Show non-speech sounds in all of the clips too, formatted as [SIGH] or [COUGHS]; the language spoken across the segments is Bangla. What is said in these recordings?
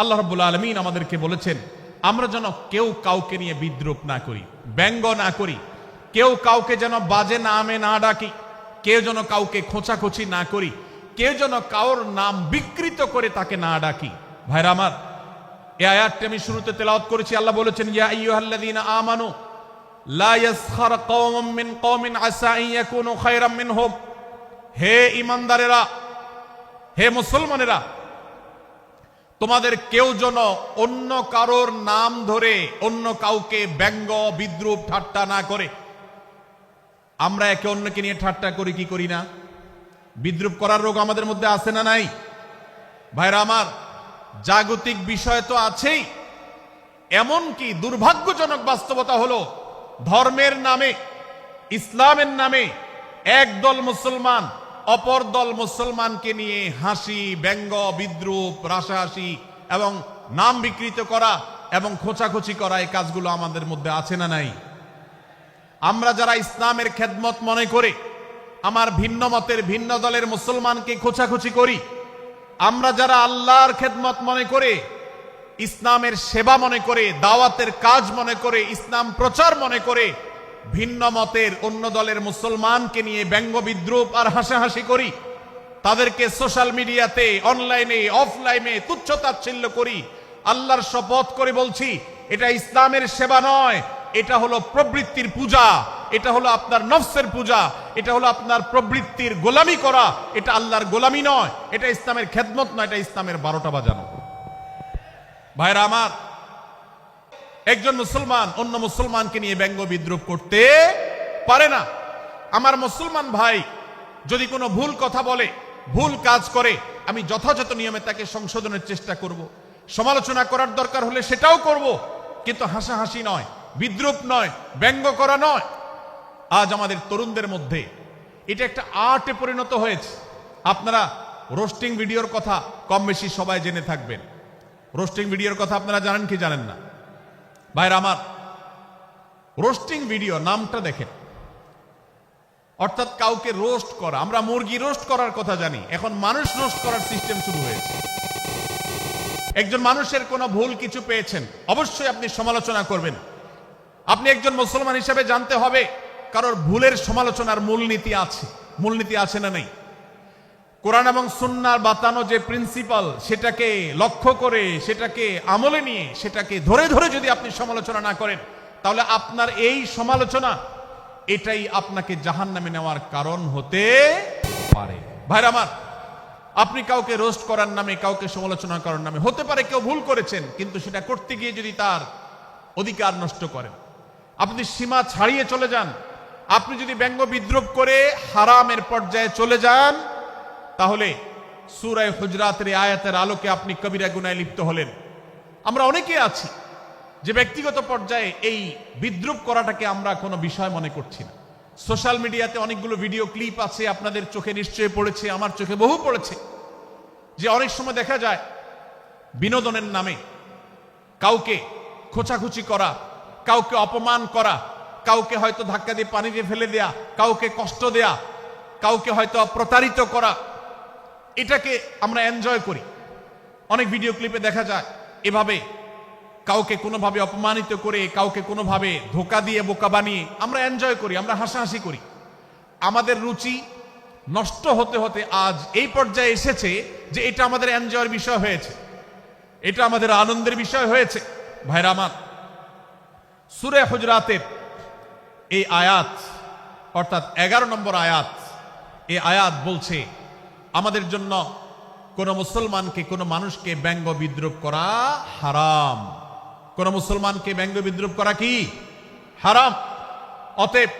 আল্লাহ রব্বুল আলমিন আমাদেরকে বলেছেন, আমরা যেন কেউ কাউকে নিয়ে বিদ্রুপ না করি, ব্যঙ্গ না করি। কেউ কাউকে যেন বাজে নামে না ডাকি, কেউ যেন কাউকে খোঁচাখুচি না করি, কেউ যেন কাউর নাম বিকৃত করে তাকে না ডাকি। ভাইরা আমার এই আয়াতটি আমি শুরুতে তেলাওয়াত করেছি, আল্লাহ বলেছেন, ইয়া আইয়ুহাল্লাযীনা আমানু, লা ইয়াসখার কওমুম মিন কওমিন আসা আন ইয়াকুনু খায়রাম মিনহুম। হে ঈমানদারেরা, হে মুসলমানেরা তোমাদের কেউ যেন অন্য কারোর নাম ধরে অন্য কাউকে ব্যঙ্গ, বিদ্রুপ, ঠাট্টা না করে। আমরা একে অন্যকে নিয়ে ঠাট্টা করি, কি করি না? বিদ্রুপ করার রোগ আমাদের মধ্যে আছে না নাই? ভাইরা আমার, জাগতিক বিষয় তো আছেই। এমনকি দুর্ভাগ্যজনক বাস্তবতা হলো, ধর্মের নামে, ইসলামের নামে একদল মুসলমান অপর দল মুসলমানকে নিয়ে হাসি, ব্যঙ্গ, বিদ্রুপ, রাসাহাসি এবং নাম বিকৃত করা এবং খোঁচাখুচি করা এই কাজগুলো আমাদের মধ্যে আছে না নাই? আমরা যারা ইসলামের খেদমত মনে করে, আমার ভিন্ন মতের ভিন্ন দলের মুসলমানকে খোঁচাখুচি করি, আমরা যারা আল্লাহর খেদমত মনে করে, ইসলামের সেবা মনে করে, দাওয়াতের কাজ মনে করে, ইসলাম প্রচার মনে করে ভিন্ন মতের অন্য দলের মুসলমানকে নিয়ে ব্যঙ্গ বিদ্রুপ আর হাসাহাসি করি। তাদেরকে সোশ্যাল মিডিয়াতে, অনলাইনে, অফলাইনে তুচ্ছ তাচ্ছিল্য করি। আল্লাহর শপথ করে বলছি, এটা ইসলামের সেবা নয়, এটা হলো প্রবৃত্তির পূজা, এটা হলো আপনার নফসের পূজা, এটা হলো আপনার প্রবৃত্তির গোলামি করা, এটা আল্লাহর গোলামি নয়, এটা ইসলামের খেদমত নয়, এটা ইসলামের বারোটা বাজানো। ভাইরা আমার একজন মুসলমান অন্য মুসলমানকে নিয়ে ব্যঙ্গ বিদ্রুপ করতে পারে না। আমার মুসলমান ভাই যদি কোনো ভুল কথা বলে, ভুল কাজ করে, আমি যথাযথ নিয়মে তাকে সংশোধনের চেষ্টা করব। সমালোচনা করার দরকার হলে সেটাও করব। কিন্তু হাসাহাসি নয়, বিদ্রুপ নয়, ব্যঙ্গ করা নয়। আজ আমাদের তরুণদের মধ্যে এটা একটা আর্টে পরিণত হয়েছে। আপনারা রোস্টিং ভিডিওর কথা কম বেশি সবাই জেনে থাকবেন। রোস্টিং ভিডিওর কথা আপনারা জানেন কি জানেন না? ভাইরা আমার রোস্টিং ভিডিও নামটা দেখেন। অর্থাৎ কাউকে রোস্ট করা, আমরা মুরগি রোস্ট করার কথা জানি, এখন মানুষ রোস্ট করার সিস্টেম শুরু হয়েছে। একজন মানুষের কোনো ভুল কিছু পেয়েছেন, অবশ্যই আপনি সমালোচনা করবেন। আপনি একজন মুসলমান হিসেবে জানতে হবে কারোর ভুলের সমালোচনার মূলনীতি আছে মূলনীতি আছে না নেই। কোরআন এবং সুন্নার বাতানো যে প্রিন্সিপাল সেটাকে লক্ষ্য করে, সেটাকে আমলে নিয়ে, সেটাকে ধরে ধরে যদি আপনি সমালোচনা না করেন, তাহলে আপনার এই সমালোচনা, এটাই আপনাকে জাহান নামে নেওয়ার কারণ হতে পারে। ভাইরা আমার, আপনি কাউকে রোস্ট করার নামে, কাউকে সমালোচনা করার নামে, হতে পারে কেউ ভুল করেছেন, কিন্তু সেটা করতে গিয়ে যদি তার অধিকার নষ্ট করেন, আপনি সীমা ছাড়িয়ে চলে যান, আপনি যদি ব্যঙ্গ বিদ্রুপ করে হারামের পর্যায়ে চলে যান তাহলে সুরায় হুজরাতের আয়াতের আলোকে আপনি কবিরা গুনায় লিপ্ত হলেন। আমরা অনেকে আছি যে ব্যক্তিগত পর্যায়ে এই বিদ্রুপ করাটাকে আমরা কোনো বিষয় মনে করছি না। সোশ্যাল মিডিয়াতে অনেকগুলো ভিডিও ক্লিপ আছে, আপনাদের চোখে নিশ্চয়ই পড়েছে, আমার চোখে বহু পড়েছে। যে অনেক সময় দেখা যায়, বিনোদনের নামে কাউকে খোঁচাখুচি করা, কাউকে অপমান করা, কাউকে হয়তো ধাক্কা দিয়ে পানি দিয়ে ফেলে দেয়া, কাউকে কষ্ট দেয়া, কাউকে হয়তো প্রতারিত করা এটাকে আমরা এনজয় করি। অনেক ভিডিও ক্লিপে দেখা যায়, এভাবে কাউকে কোনোভাবে অপমানিত করে, কাউকে কোনোভাবে ধোকা দিয়ে, বোকা বানিয়ে আমরা এনজয় করি, আমরা হাসাহাসি করি। আমাদের রুচি নষ্ট হতে হতে আজ এই পর্যায়ে এসেছে যে এটা আমাদের এনজয়ের বিষয় হয়েছে। এটা আমাদের আনন্দের বিষয় হয়েছে। ভাইরা সুরে হুজরাতের এই আয়াত, অর্থাৎ এগারো নম্বর আয়াত, এই আয়াত বলছে আমাদের জন্য কোন মুসলমানকে, কোন মানুষকে ব্যঙ্গ বিদ্রুপ করা হারাম। কোন মুসলমানকে ব্যঙ্গ বিদ্রুপ করা কি হারাম? অতএব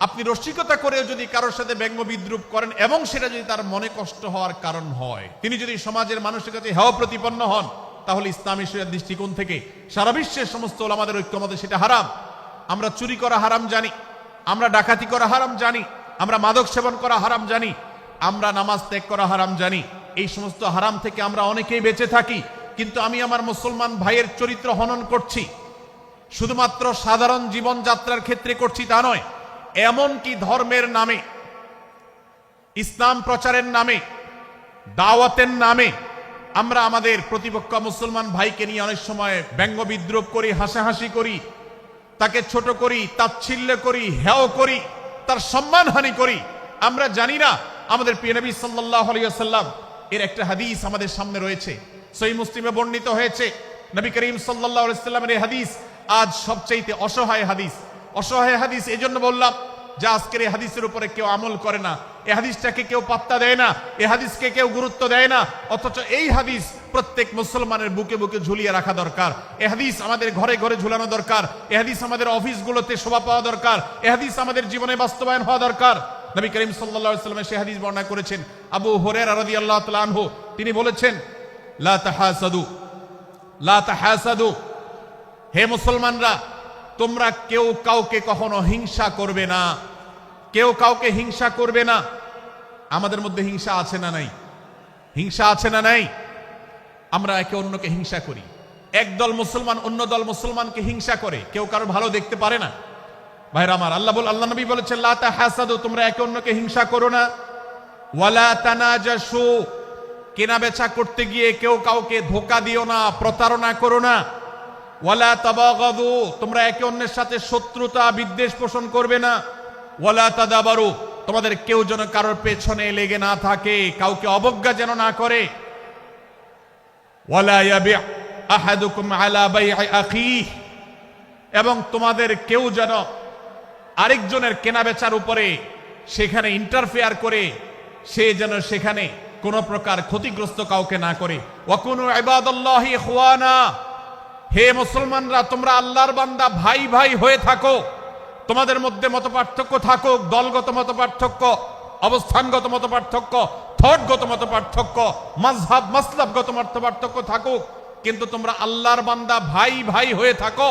আপনি রসিকতা করেও যদি কারোর সাথে ব্যঙ্গ বিদ্রুপ করেন এবং সেটা যদি তার মনে কষ্ট হওয়ার কারণ হয়, তিনি যদি সমাজের মানুষের কাছে হেয় প্রতিপন্ন হন, তাহলে ইসলামী শরিয়ার দৃষ্টিকোণ থেকে সারা বিশ্বের সমস্ত ওলামাদের ঐক্যমতে সেটা হারাম। আমরা চুরি করা হারাম জানি, আমরা ডাকাতি করা হারাম জানি, আমরা মাদক সেবন করা হারাম জানি আমরা নামাজ ত্যাগ করা হারাম জানি। এই সমস্ত হারাম থেকে আমরা অনেকেই বেঁচে থাকি, কিন্তু আমি আমার মুসলমান ভাইয়ের চরিত্র হনন করছি। শুধুমাত্র সাধারণ জীবনযাত্রার ক্ষেত্রে করছি তা নয়, এমনকি ধর্মের নামে, ইসলাম প্রচারের নামে, দাওয়াতের নামে আমরা আমাদের প্রতিপক্ষ মুসলমান ভাইকে নিয়ে অনেক সময় ব্যঙ্গ বিদ্রুপ করি, হাসাহাসি করি, তাকে ছোট করি, তাচ্ছিল্য করি হেও করি, তার সম্মানহানি করি। আমরা জানি না আমাদের প্রিয় নবী সাল্লাল্লাহু এর একটা হাদিস আমাদের সামনে রয়েছে। সই মুসলিমে বর্ণিত হয়েছে, নবী করিম সাল্লাল্লাহু আলাইহি এই হাদিস আজ সবচাইতে অসহায় হাদিস। অসহায় হাদিস এজন্য বললাম যে আজকের এই হাদিসের উপরে কেউ আমল করে না। এ হাদিসটাকে কেউ পাত্তা দেয় না। এই হাদিসকে কেউ গুরুত্ব দেয় না। অথচ এই হাদিস প্রত্যেক মুসলমানের বুকে বুকে ঝুলিয়ে রাখা দরকার। এ হাদিস আমাদের ঘরে ঘরে ঝুলানো দরকার। এ হাদিস আমাদের অফিসগুলোতে শোভা পাওয়া দরকার। এ হাদিস আমাদের জীবনে বাস্তবায়ন হওয়া দরকার। নবী করিম আলাইহি সাল্লামের সেই হাদিস বর্ণনা করেছেন। আবু হুরায়রা রাদিয়াল্লাহু তাআলা আনহু, তিনি বলেছেন, লা তাহাসাদু, লা হে মুসলমানরা, তোমরা কেউ কাউকে কখনো হিংসা করবে না। কেউ কাউকে হিংসা করবে না। আমাদের মধ্যে হিংসা আছে না নাই? হিংসা আছে না নাই? আমরা একে অন্যকে হিংসা করি। একদল মুসলমান অন্য দল মুসলমানকে হিংসা করে। কেউ কারও ভালো দেখতে পারে না। ভাইরা আমার আল্লাহ বল আল্লাহ নবী বলেছেন, লা তাহাসাদু, তোমরা একে অন্যকে হিংসা করো না। ওয়ালা তানাজাসু কেনা বেচা করতে গিয়ে কেউ কাউকে ধোকা দিও না, প্রতারণা করো না। ওয়ালা তাবাগাদু, তোমরা একে অন্যের সাথে শত্রুতা, বিদ্বেষ পোষণ করবে না। ওয়ালা তাদাবারু, তোমাদের কেউ যেন কারোর পেছনে লেগে না থাকে, কাউকে অবজ্ঞা যেন না করে। ওয়ালা ইয়াবি আহাদুকুম আলা বাই'i আখিহ, এবং তোমাদের কেউ যেন আরেকজনের কেনা বেচার উপরে সেখানে ইন্টারফেয়ার করে, সে যেন সেখানে কোন প্রকার ক্ষতিগ্রস্ত কাউকে না করে। হে মুসলমানরা, তোমরা আল্লাহর বান্দা, ভাই ভাই হয়ে থাকো। তোমাদের মধ্যে মত পার্থক্য থাকুক, দলগত মত পার্থক্য অবস্থানগত মত পার্থক্য থটগত মত পার্থক্য মাযহাব, মাসলাবগত মত পার্থক্য থাকুক। কিন্তু তোমরা আল্লাহর বান্দা, ভাই ভাই হয়ে থাকো।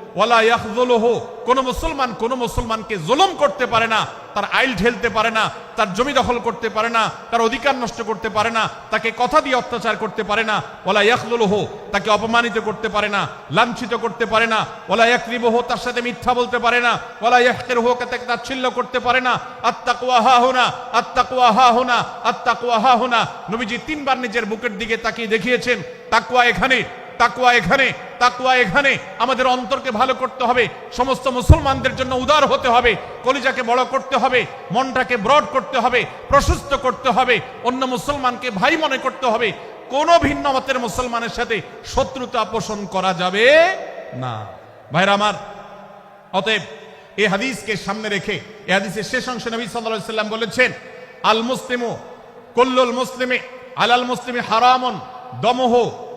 ওয়ালা ইয়াখযুলুহু, কোন মুসলমান কোন মুসলমানকে জুলুম করতে পারে না, তার আইল ঢেলতে পারে না, তার জমি দখল করতে পারে না, তার অধিকার নষ্ট করতে পারে না, তাকে কথা দিয়ে অত্যাচার করতে পারে না, ওয়ালা ইয়াখযুলুহু, তাকে অপমানিত করতে পারে না, লাঞ্ছিত করতে পারে না, ওয়ালা ইয়াকরিবুহু তার সাথে মিথ্যা বলতে পারে না, ওয়ালা ইয়াহকিরুহু তাকে তাচ্ছিল্য করতে পারে না আত্তাকওয়া হাহুনা আত্তাকওয়া হাহুনা আত্তাকওয়া হাহুনা নবীজি তিনবার নিজের বুকের দিকে তাকিয়ে দেখিয়েছেন, তাকওয়া এখানে। তাকুয়া এখানে তাকুয়া এখানে। আমাদের অন্তরকে ভালো করতে হবে। সমস্ত মুসলমানদের জন্য উদার হতে হবে। কলিজাকে বড় করতে হবে। মনটাকে ব্রড করতে হবে। প্রশস্ত করতে হবে। অন্য মুসলমানকে ভাই মনে করতে হবে। কোন ভিন্ন মতের মুসলমানের সাথে শত্রুতা পোষণ করা যাবে না। ভাইরা আমার, অতএব এই হাদিসকে সামনে রেখে, এই হাদিসের শেষ অংশে নবী আলাইহি সাল্লাম বলেছেন, আল মুসলিমু কুল্লুল মুসলিমে, আলাল মুসলিমে হারামন, দমহ।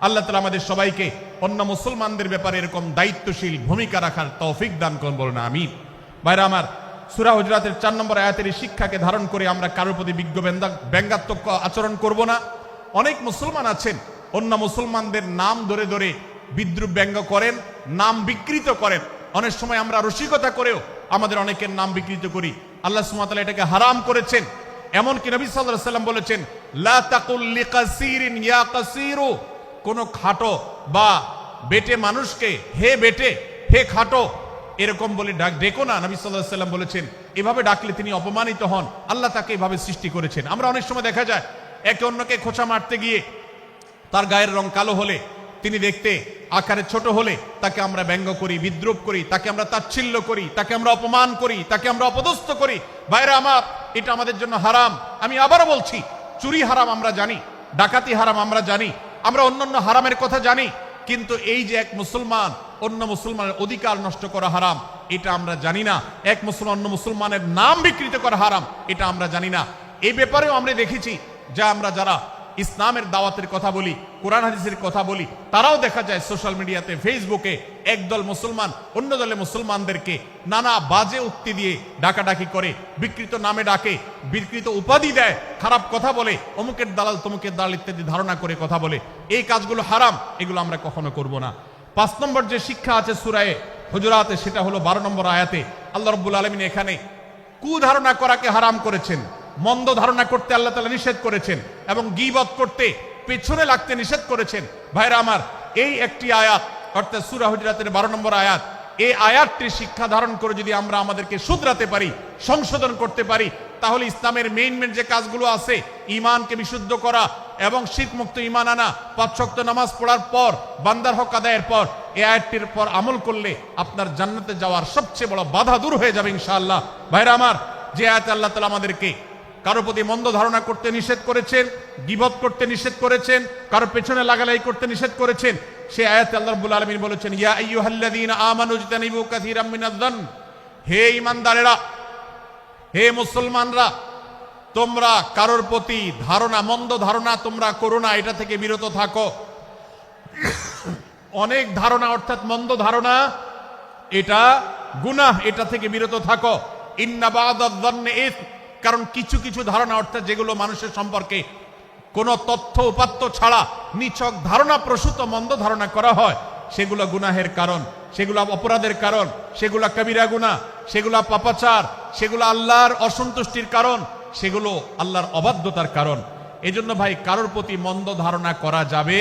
আল্লাহ তালা আমাদের সবাইকে অন্য মুসলমানদের ব্যাপারে এরকম দায়িত্বশীল ভূমিকা রাখার তৌফিক দান করুন, বলুন, আমিন। বাইরে আমার, সুরা হুজরাতের চার নম্বর আয়াতের শিক্ষাকে ধারণ করে আমরা কারোর প্রতি বিজ্ঞ ব্যঙ্গাত্মক আচরণ করব না। অনেক মুসলমান আছেন, অন্য মুসলমানদের নাম ধরে ধরে বিদ্রুপ ব্যঙ্গ করেন, নাম বিকৃত করেন। অনেক সময় আমরা রসিকতা করেও আমাদের অনেকের নাম বিকৃত করি। আল্লাহ সুমাতালা এটাকে হারাম করেছেন। এমনকি নবী সাল্লাল্লাহু সাল্লাম বলেছেন, লা তাকুল লিকাসিরিন ইয়া কাসিরু। কোন খাটো বা বেটে মানুষকে, হে বেটে, হে খাটো, এরকম বলে ডাক, ডেকো না, নবী সাল্লাল্লাহু সাল্লাম বলেছেন, এভাবে ডাকলে তিনি অপমানিত হন, আল্লাহ তাকে এভাবে সৃষ্টি করেছেন। আমরা অনেক সময় দেখা যায়, একে অন্যকে খোঁচা মারতে গিয়ে তার গায়ের রং কালো হলে, তিনি দেখতে আকারে ছোট হলে, তাকে আমরা ব্যঙ্গ করি, বিদ্রুপ করি, তাকে আমরা তাচ্ছিল্য করি, তাকে আমরা অপমান করি, তাকে আমরা অপদস্থ করি। বাইরে আমার, এটা আমাদের জন্য হারাম। আমি আবারও বলছি, চুরি হারাম আমরা জানি, ডাকাতি হারাম আমরা জানি আমরা অন্যান্য হারামের কথা জানি, কিন্তু এই যে এক মুসলমান অন্য মুসলমানের অধিকার নষ্ট করা হারাম, এটা আমরা জানি না। এক মুসলমান অন্য মুসলমানের নাম বিকৃত করা হারাম, এটা আমরা জানি না। এই ব্যাপারেও আমরা দেখেছি যা আমরা যারা ইসলামের দাওয়াতের কথা বলি, কোরআন হাদিসের কথা বলি, তারাও দেখা যায় সোশ্যাল মিডিয়াতে, ফেসবুকে একদল মুসলমান অন্য দলে মুসলমানদেরকে নানা বাজে উক্তি দিয়ে ডাকাডাকি করে, বিকৃত নামে ডাকে, বিকৃত উপাধি দেয়, খারাপ কথা বলে, অমুকের দালাল তমুকের দালাল ইত্যাদি ধারণা করে কথা বলে। এই কাজগুলো হারাম, এগুলো আমরা কখনো করব না। পাঁচ নম্বর যে শিক্ষা আছে সুরায়ে হুজুরাতে, সেটা হলো বারো নম্বর আয়াতে, আল্লাহ রব্বুল আলমিন এখানে কুধারণা করাকে হারাম করেছেন। মন্দ ধারণা করতে আল্লাহ তালা নিষেধ করেছেন এবং গিবত করতে পেছনে লাগতে নিষেধ করেছেন। ভাইরা আমার, এই একটি আয়াত, অর্থাৎ সুরা হুজরাতের বারো নম্বর আয়াত, এই আয়াতটির শিক্ষা ধারণ করে যদি আমরা আমাদেরকে শুধরাতে পারি, সংশোধন করতে পারি, তাহলে ইসলামের মেইন মেন যে কাজগুলো আছে ইমানকে বিশুদ্ধ করা এবং শীত মুক্ত ইমান আনা পাঁচ শক্ত নামাজ পড়ার পর, বান্দার হক আদায়ের পর, এই আয়াতটির পর আমল করলে আপনার জান্নাতে যাওয়ার সবচেয়ে বড় বাধা দূর হয়ে যাবে ইনশাআল্লাহ। ভাইরা আমার, যে আয়াত আল্লাহ তালা আমাদেরকে কারও প্রতি মন্দ ধারণা করতে নিষেধ করেছেন, গিবত করতে নিষেধ করেছেন, কারও পেছনে লাগালাই করতে নিষেধ করেছেন, সে আয়াত আল্লাহ রাব্বুল আলামিন বলেছেন, ইয়া আইয়ুহাল্লাযীনা আমানু ইজতানিবু কাসীরাম মিনায-যান হে ঈমানদারেরা, হে মুসলমানরা, তোমরা কারোর প্রতি ধারণা, মন্দ ধারণা তোমরা করো না, এটা থেকে বিরত থাকো [COUGHS] অনেক ধারণা, অর্থাৎ মন্দ ধারণা, এটা গুনাহ, এটা থেকে বিরত থাকো ইন্না বাদাদ-যান্নি ইসম। কারণ কিছু কিছু ধারণা, অর্থাৎ যেগুলো মানুষের সম্পর্কে কোনো তথ্য উপাত্ত ছাড়া নিছক ধারণা প্রসূত মন্দ ধারণা করা হয়, সেগুলো গুনাহের কারণ, সেগুলো অপরাধের কারণ, সেগুলো কবিরা গুনাহ, সেগুলো পাপাচার, সেগুলো আল্লাহর অসন্তুষ্টির কারণ, সেগুলো আল্লাহর অবাধ্যতার কারণ। এজন্য ভাই, কারোর প্রতি মন্দ ধারণা করা যাবে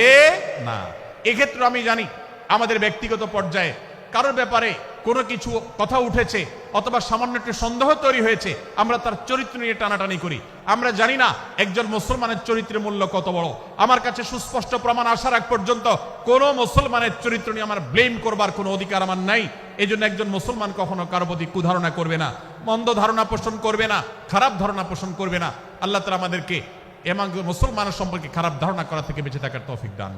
না। এক্ষেত্রে আমি জানি, আমাদের ব্যক্তিগত পর্যায়ে কারোর ব্যাপারে কোনো কিছু কথা উঠেছে অথবা সামান্য একটু সন্দেহ তৈরি হয়েছে, আমরা তার চরিত্র নিয়ে টানাটানি করি। আমরা জানি না একজন মুসলমানের চরিত্রের মূল্য কত বড়। আমার কাছে সুস্পষ্ট প্রমাণ আসার আগ পর্যন্ত কোনো মুসলমানের চরিত্র নিয়ে আমার ব্লেম করবার কোনো অধিকার আমার নাই। এই একজন মুসলমান কখনো কারও প্রতি কুধারণা করবে না, মন্দ ধারণা পোষণ করবে না, খারাপ ধারণা পোষণ করবে না। আল্লাহ তালা আমাদেরকে এমন মুসলমানের সম্পর্কে খারাপ ধারণা করা থেকে বেঁচে থাকার তৌফিক দান